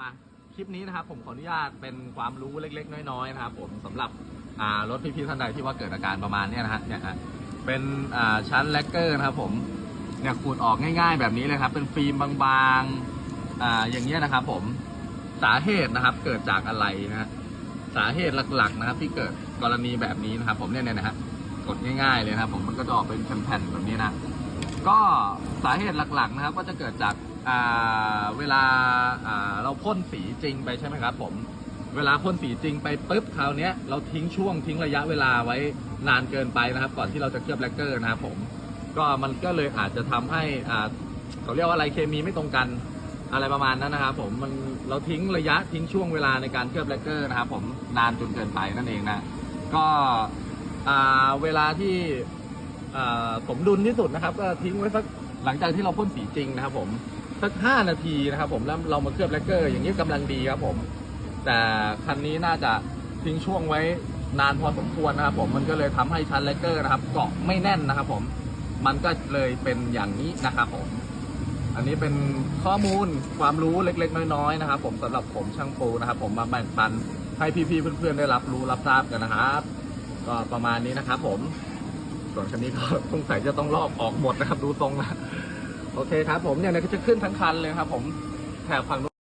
มาคลิปนี้นะครับผมขออนุญาตเป็นความรู้เล็ก ๆ น้อยๆนะครับผมสำหรับรถพี่ๆท่านใดที่ว่าเกิดอาการประมาณนี้นะฮะเนี่ยฮะเป็นชั้นแลกเกอร์นะครับผมเนี่ยขูดออกง่าย ๆ แบบนี้เลยครับเป็นฟิล์มบางๆออย่างเงี้ยนะครับ ผมสาเหตุนะครับเกิดจากอะไรนะฮะสาเหตุหลักๆนะครับ ที่เกิดกรณีแบบนี้นะครับ ผมเนี่ยนะฮะกดง่ายๆเลยนะครับ ผมมันก็จะออกเป็นแผ่นๆแบบนี้นะก็สาเหตุหลักๆนะครับ ก็จะเกิดจาก เวลาเราพ่นสีจริงไปใช่ไหมครับผมเวลาพ่นสีจริงไปปุ๊บคราวนี้เราทิ้งช่วงทิ้งระยะเวลาไว้นานเกินไปนะครับ ก่อนที่เราจะเคลือบแลกเกอร์นะครับผมก็มันก็เลยอาจจะทำให้เขาเรียกว่าอะไรเคมีไม่ตรงกันอะไรประมาณนั้นนะครับผมมันเราทิ้งระยะทิ้งช่วงเวลาในการเคลือบแลกเกอร์นะครับผมนานจนเกินไปนั่นเองนะก็เวลาที่อ่าสมดุลที่สุดนะครับ ก็ทิ้งไว้สักหลังจากที่เราพ่นสีจริงนะครับผม สักห้านาทีนะครับผมแล้วเรามาเคลือบแลกเกอร์อย่างนี้กำลังดีครับผม แต่คันนี้น่าจะทิ้งช่วงไว้นานพอสมควรนะครับผมมันก็เลยทำให้ชั้นแลกเกอร์นะครับ เกาะไม่แน่นนะครับผมมันก็เลยเป็นอย่างนี้นะครับผม อันนี้เป็นข้อมูลความรู้เล็กๆ น้อยๆนะครับ ผมสำหรับผมช่างปูนะครับ ผมมาแบ่งปันให้พี่ๆเพื่อนๆได้รับรู้รับทราบกันนะครับ ก็ประมาณนี้นะครับผม ส่วนคันนี้ก็ สงสัยจะต้องลอกออกหมดนะครับ ดูทรงแล้ว โอเคครับผมเนี่ยเดี๋ยวจะขึ้นทั้งคันเลยครับผมแถบฝั่งนู้น